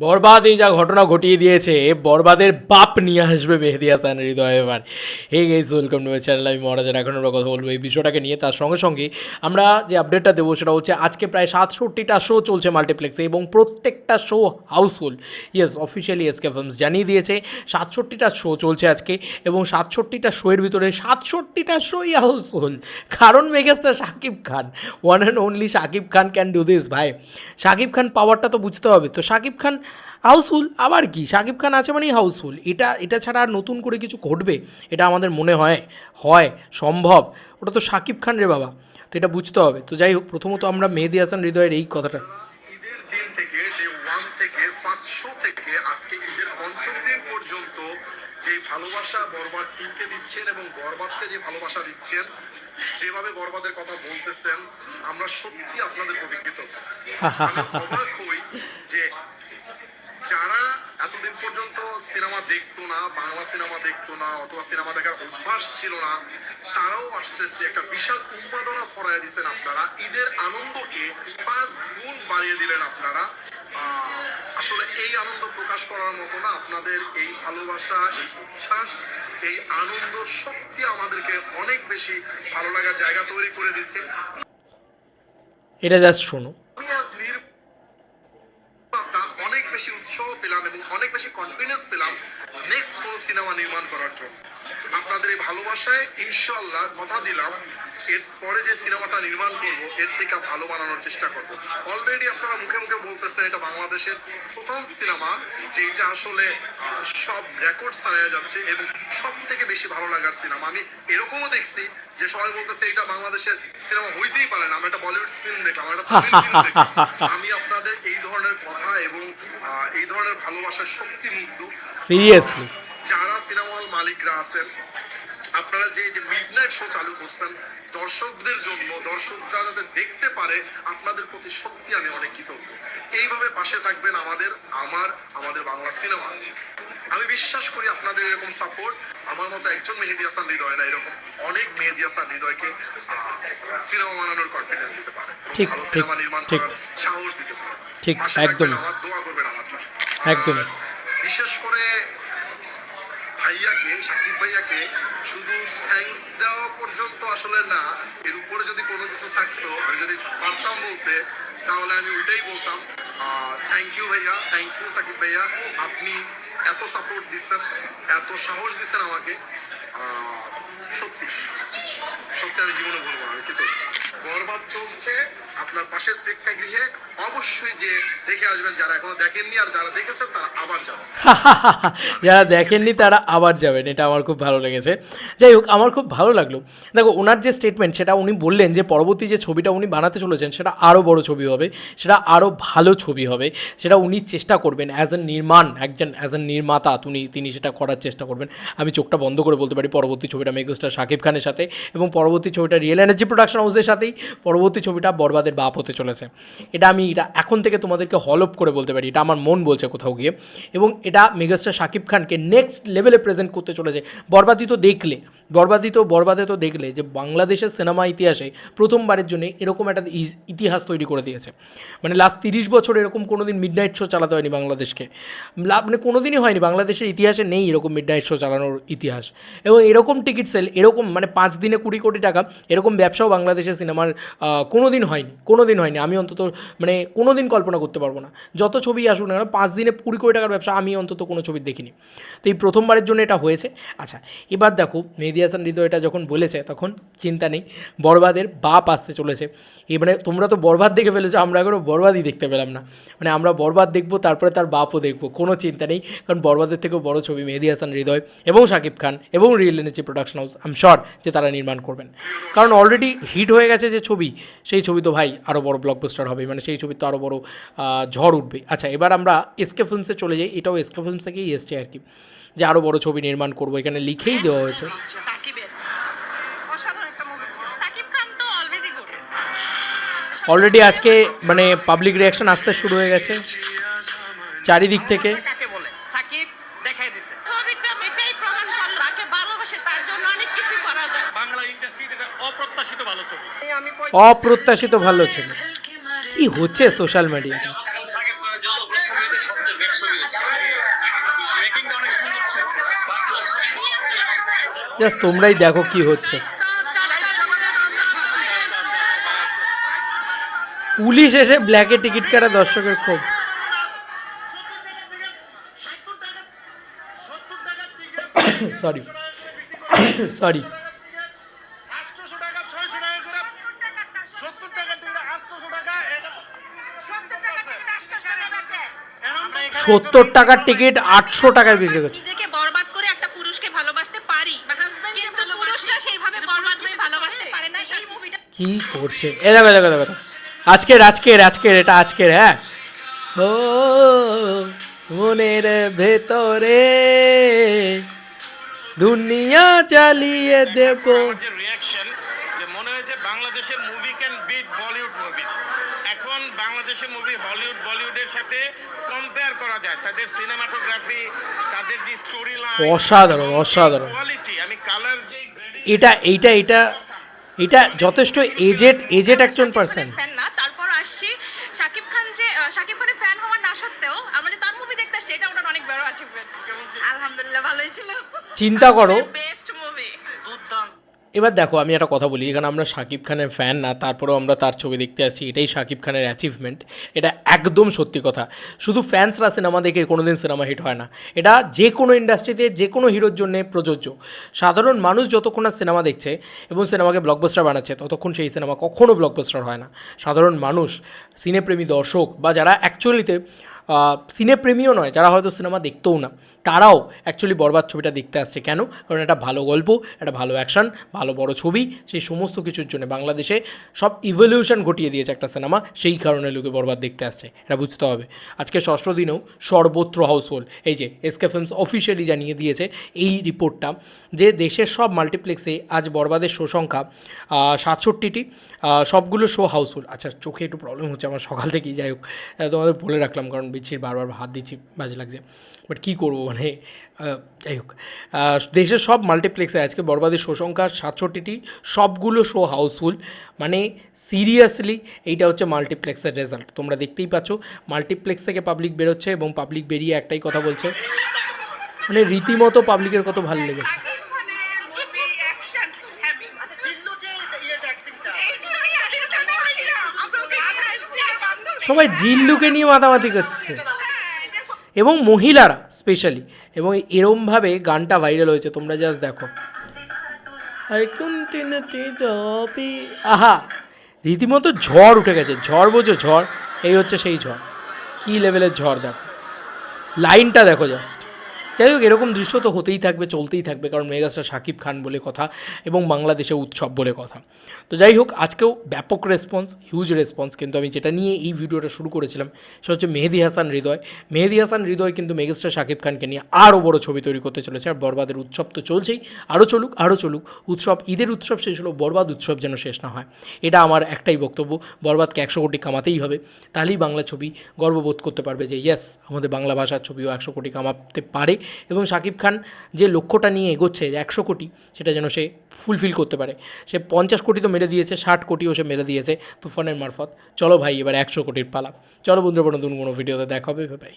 বরবাদ এই যা ঘটনা ঘটিয়ে দিয়েছে, বরবাদের বাপ নিয়ে আসবে মেহেদি হাসান হৃদয় এবার। Hey guys welcome to channel আমি মহারাজার এখন আমরা কথা বলব এই বিষয়টাকে নিয়ে। তার সঙ্গে সঙ্গে আমরা যে আপডেটটা দেবো সেটা হচ্ছে, আজকে প্রায় সাতষট্টিটা শো চলছে মাল্টিপ্লেক্সে এবং প্রত্যেকটা show housefull yes officially SK films জানিয়ে দিয়েছে, সাতষট্টিটা শো চলছে আজকে এবং সাতষট্টিটা শোয়ের ভিতরে সাতষট্টিটা শোই হাউসফুল কারণ megastar Shakib Khan one and only Shakib Khan can do this ভাই। শাকিব খান পাওয়ারটা তো বুঝতে হবে। তো শাকিব খান হাউসফুল আবার কি? শাকিব খান আছে মানেই হাউসফুল। এটা এটা ছাড়া আর নতুন করে কিছু ঘটবে? এটা আমাদের মনে হয় হয় সম্ভব। ওটা তো শাকিব খান রে বাবা। তো এটা বুঝতে হবে। তো যাই হোক প্রথমত আমরা মেহেদি হাসান হৃদয়ের এই কথাটা। যে ভালোবাসা বরবাদ টিমকে দিচ্ছেন এবং বরবাদকে যে ভালোবাসা দিচ্ছেন যেভাবে বরবাদের কথা বলতেছেন আমরা সত্যি আপনাদের প্রতি কৃতজ্ঞ অবাক হই যে যারা এতদিন পর্যন্ত সিনেমা দেখতো না, বাংলা সিনেমা দেখতো না, অথবা সিনেমা দেখার অভ্যাস ছিল না, তারাও আসতেছে একটা বিশাল উন্মাদনা ছড়াই দিচ্ছেন আপনারা। ঈদের আনন্দকে পাঁচ গুণ বাড়িয়ে দিলেন আপনারা। আসলে এই আনন্দ প্রকাশ করার মতো না, আপনাদের এই ভালোবাসা, এই উচ্ছ্বাস, এই আনন্দ সত্যি আমাদেরকে অনেক বেশি ভালো লাগার জায়গা তৈরি করে দিচ্ছে। এটা জাস্ট শোনো নেক্সট সিনেমা নির্মাণ করার জন্য। আপনাদের এই ভালোবাসায় ইনশাল্লাহ কথা দিলাম, এরপরে যে সিনেমাটা নির্মাণ করব, এর থেকে ভালো বানানোর চেষ্টা করব। অলরেডি আপনারা মুখে মুখে বলতেছেন, এটা বাংলাদেশের প্রথম সিনেমা, যেটা আসলে সব রেকর্ড ছাড়াইয়া যাচ্ছে এবং সব থেকে বেশি ভালো লাগার সিনেমা। আমি এরকমও দেখছি যে সবাই বলতেছে, এটা বাংলাদেশের সিনেমা হইতেই পারে না। আমরা একটা বলিউড ফিল্ম দেখলাম, একটা ফিল্ম দেখলাম। আমি আপনাদের ভালোবাসার শক্তি মুগ্ধ সিরিয়াসলি যারা সিনেমা হল মালিকরা আছেন আপনারা যে যে মিডনাইট শো চালু করছেন দর্শকদের জন্য দর্শকরা যাতে দেখতে পারে আপনাদের প্রতি সত্যি আমি অনেক কৃতজ্ঞ। এইভাবে পাশে থাকবেন আমাদের আমার আমাদের বাংলা সিনেমা। আমি বিশ্বাস করি আপনাদের এরকম সাপোর্ট আমার মতো একজন মেহেদি হাসান হৃদয় না এরকম অনেক মেহেদি হাসান হৃদয়কে সিনেমা বানানোর কনফিডেন্স দিতে পারে। ঠিক, ভালো ঠিক, সিনেমা নির্মাণ করার সাহস দিতে পারে। ঠিক, একদমই। আমার দোয়া আর বিশেষ করে ভাইয়াকে, সাকিব ভাইয়াকে শুধু থ্যাঙ্কস দেওয়া পর্যন্ত আসলে না, এর উপরে যদি কোনো কিছু থাকতো, আমি যদি পারতাম বলতে, তাহলে আমি ওইটাই বলতাম। থ্যাংক ইউ ভাইয়া থ্যাংক ইউ সাকিব ভাইয়া। আপনি এত সাপোর্ট দিচ্ছেন, এত সাহস দিচ্ছেন আমাকে। সত্যি। সত্যি আমি জীবনে বলব না কিন্তু বরবাদ চলছে, আপনার পাশের প্রেক্ষাগৃহে অবশ্যই যে দেখে আসবেন, যারা এখনও দেখেননি আর যারা দেখেছেন, তারা আবার যাবেন। যারা দেখেননি, তারা আবার যাবেন, এটা আমার খুব ভালো লেগেছে। যাই হোক, আমার খুব ভালো লাগল। দেখো, ওনার যে স্টেটমেন্ট সেটা উনি বললেন যে পরবর্তী যে ছবিটা উনি বানাতে চলেছেন, সেটা আরও বড় ছবি হবে, সেটা আরও ভালো ছবি হবে, সেটা উনি চেষ্টা করবেন অ্যাজ এ নির্মাণ, একজন অ্যাজ এ নির্মাতা, তিনি তিনি সেটা করার চেষ্টা করবেন। আমি চোখটা বন্ধ করে বলতে পারি, পরবর্তী ছবিটা মেগাস্টার শাকিব খানের সাথে, এবং পরবর্তী ছবিটা রিয়েল এনার্জি প্রোডাকশন হাউসের সাথেই পরবর্তী ছবিটা বরবাদের বাপ হতে চলেছে। এটা আমি এটা এখন থেকে তোমাদেরকে হলপ করে বলতে পারি। এটা আমার মন বলছে কোথাও গিয়ে। এবং এটা মেগাস্টার শাকিব খানকে নেক্সট লেভেলে প্রেজেন্ট করতে চলেছে। বরবাদি তো দেখলে। বরবাদি তো, বরবাদে তো দেখলে যে বাংলাদেশের সিনেমা ইতিহাসে প্রথমবারের জন্য এরকম একটা ইতিহাস তৈরি করে দিয়েছে। মানে লাস্ট তিরিশ বছর এরকম কোনো দিন মিড নাইট শো চালাতে হয়নি বাংলাদেশকে। মানে কোনো দিনই হয়নি। বাংলাদেশের ইতিহাসে নেই এরকম মিড নাইট শো চালানোর ইতিহাস। এবং এরকম টিকিট সেল এরকম মানে পাঁচ দিনে কুড়ি কোটি টাকা, এরকম ব্যবসাও বাংলাদেশের সিনেমার কোনো দিন হয়নি কোনো দিন হয়নি। আমি অন্তত মানে কোনো দিন কল্পনা করতে পারব না। যত ছবি আসুক না কেন, পাঁচ দিনে কুড়ি কোটি টাকার ব্যবসা আমি অন্তত কোনো ছবি দেখিনি। তো এই প্রথমবারের জন্য এটা হয়েছে। আচ্ছা এবার দেখো, মেহেদি হাসান হৃদয় এটা যখন বলেছে, তখন চিন্তা নেই, বরবাদের বাপ আসতে চলেছে। এবারে তোমরা তো বরবাদ দেখে ফেলেছো, আমরা এখনও বরবাদই দেখতে পেলাম না। মানে আমরা বরবাদ দেখব, তারপরে তার বাপও দেখব, কোনো চিন্তা নেই। কারণ বরবাদের থেকেও বড় ছবি মেহেদি হাসান হৃদয় এবং শাকিব খান এবং রিয়েল এনেছি প্রোডাকশন হাউস, আম শর যে তারা নির্মাণ করবেন। কারণ অলরেডি হিট হয়ে গেছে যে ছবি সেই ছবি তো ভাই আরও বড় ব্লকবাস্টার হবে মানে সেই ছবি তো আরও বড় ঝড় উঠবে। আচ্ছা এবার আমরা এসকে ফিল্মসে চলে যাই এটাও এসকে ফিল্মস থেকেই এসছে আর কি যে আরও বড় ছবি নির্মাণ করব এখানে লিখেই দেওয়া হয়েছে। অলরেডি আজকে মানে পাবলিক রিয়াকশন আসতে শুরু হয়ে গেছে চারিদিক থেকে কাকে বলে সাকিব দেখাই দিছে ছবিটা এটাই প্রমাণ করল তাকে ভালোবাসে তার জন্য অনেক কিছু করা যায় বাংলা ইন্ডাস্ট্রির এটা অপ্রত্যাশিত ভালো ছবি আমি অপ্রত্যাশিত ভালো ছিল। কি হচ্ছে সোশ্যাল মিডিয়াতে জাস্ট তোমরাই দেখো কি হচ্ছে। পুলিশ এসে ব্ল্যাকে টিকিট কাটা দর্শকের ক্ষোভ। সরি সরি সত্তর টাকার টিকিট আটশো টাকায় বিক্রি করছে। নিজেকে বরবাদ করে একটা পুরুষকে ভালোবাসতে পারি। কিন্তু পুরুষরা সেইভাবে বরবাদ হয়ে ভালোবাসতে পারে না। এই মুভিটা কি করছে? এ দেখো দেখো দেখো দেখো। আজকের আজকের আজকের এটা আজকের হ্যাঁ? ও মনের ভেতরে দুনিয়া চালিয়ে দেব। যে রিয়াকশন যে মনে হয়েছে বাংলাদেশের movie can beat Bollywood movies এখন বাংলাদেশের মুভি হলিউড বলিউডের সাথে কম্পেয়ার করা যায়। তাদের সিনেমাটোগ্রাফি তাদের যে স্টোরি লাইন অসাধারণ, অসাধারণ। কোয়ালিটি আমি কালার যে এটা এইটা এটা এটা যথেষ্ট এজেড এজেড একজন পার্সন ফ্যান না তারপর আসছি শাকিব খান যে শাকিব খানের ফ্যান হওয়ার না সত্ত্বেও আমরা যে তার মুভি দেখতে আসছি এটা ওনার অনেক বড় অ্যাচিভমেন্ট আলহামদুলিল্লাহ ভালোই ছিল। চিন্তা করো এবার দেখো, আমি একটা কথা বলি। এখানে আমরা শাকিব খানের ফ্যান না, তারপরেও আমরা তার ছবি দেখতে আসছি। এটাই শাকিব খানের অ্যাচিভমেন্ট এটা একদম সত্যি কথা। শুধু ফ্যান্সরা সিনেমা দেখে কোনোদিন সিনেমা হিট হয় না। এটা যে কোনো ইন্ডাস্ট্রিতে যে কোনো হিরোর জন্য প্রযোজ্য। সাধারণ মানুষ যতক্ষণ না সিনেমা দেখছে এবং সিনেমাকে ব্লকবাস্টার বানাচ্ছে, ততক্ষণ সেই সিনেমা কখনও ব্লকবাস্টার হয় না। সাধারণ মানুষ সিনেপ্রেমী দর্শক বা যারা অ্যাকচুয়ালিতে সিনেপ্রেমীও নয়, যারা হয়তো সিনেমা দেখতেও না, তারাও অ্যাকচুয়ালি বরবাদ ছবিটা দেখতে আসছে। কেন? কারণ এটা ভালো গল্প একটা ভালো অ্যাকশন ভালো বড় ছবি, সেই সমস্ত কিছুর জন্য। বাংলাদেশে সব ইভলিউশন ঘটিয়ে দিয়েছে একটা সিনেমা সেই কারণে লোকে বরবাদ দেখতে আসছে, এটা বুঝতে হবে। আজকে ষষ্ঠ দিনেও সর্বত্র হাউসফুল এই যে এসকে ফিল্মস অফিসিয়ালি জানিয়ে দিয়েছে এই রিপোর্টটা, যে দেশের সব মাল্টিপ্লেক্সে আজ বরবাদের শো সংখ্যা সাতষট্টিটি সবগুলো শো হাউসফুল আচ্ছা চোখে একটু প্রবলেম হচ্ছে, আমার সকাল থেকেই, যাই হোক তোমাদের বলে রাখলাম, কারণ বিচ্ছির বারবার হাত দিচ্ছি, বাজে লাগছে। বাট কী করব? মানে যাই হোক। দেশের সব মাল্টিপ্লেক্সে আজকে বরবাদের শো সংখ্যা সাতষট্টিটি, সবগুলো শো হাউসফুল মানে সিরিয়াসলি এইটা হচ্ছে মাল্টিপ্লেক্সের রেজাল্ট তোমরা দেখতেই পাচ্ছ মাল্টিপ্লেক্স থেকে পাবলিক বেরোচ্ছে এবং পাবলিক বেরিয়ে একটাই কথা বলছে। মানে রীতিমতো পাবলিকের কত ভালো লেগেছে মুভি অ্যাকশন হ্যাভি আচ্ছা জিল্লু যে ইয়েটা অ্যাক্টিংটা এই জন্যই আসলে আমরা ছিলাম আমরা ওকে নিয়ে আসছি আর বান্ধবী সবাই জিল্লুকে নিয়ে মাতামাতি করছে। এবং মহিলারা স্পেশালি এবং এরমভাবে গানটা ভাইরাল হয়েছে, তোমরা জাস্ট দেখো। আহা! রীতিমতো ঝড় উঠে গেছে, ঝড় বোঝো ঝড়? এই হচ্ছে সেই ঝড়। কী লেভেলের ঝড় দেখো। লাইনটা দেখো জাস্ট যাই হোক এরকম দৃশ্য তো হতেই থাকবে, চলতেই থাকবে, কারণ মেগাস্টার শাকিব খান বলে কথা এবং বাংলাদেশে উৎসব বলে কথা। তো যাই হোক আজকেও ব্যাপক রেসপন্স হিউজ রেসপন্স কিন্তু আমি যেটা নিয়ে এই ভিডিওটা শুরু করেছিলাম, সেটা হচ্ছে মেহেদি হাসান হৃদয়। মেহেদি হাসান হৃদয় কিন্তু মেগাস্টার শাকিব খানকে নিয়ে আরও বড় ছবি তৈরি করতে চলেছে, আর বরবাদের উৎসব তো চলছেই আরও চলুক আরও চলুক, উৎসব, ঈদের উৎসব শেষ হলো বরবাদ উৎসব যেন শেষ না হয়। এটা আমার একটাই বক্তব্য, বরবাদকে একশো কোটি কামাতেই হবে, তাহলেই বাংলা ছবি গর্ববোধ করতে পারবে যে ইয়েস আমাদের বাংলা ভাষার ছবিও একশো কোটি কামাতে পারে এবং শাকিব খান যে লক্ষ্যটা নিয়ে এগোচ্ছে যে একশো কোটি সেটা যেন সে ফুলফিল করতে পারে। সে পঞ্চাশ কোটি তো মেরে দিয়েছে, ষাট কোটিও সে মেরে দিয়েছে তুফানের মারফত। চলো ভাই, এবার একশো কোটির পালা। চলো বন্ধুরা, নতুন কোনো ভিডিওতে দেখা হবে ভাই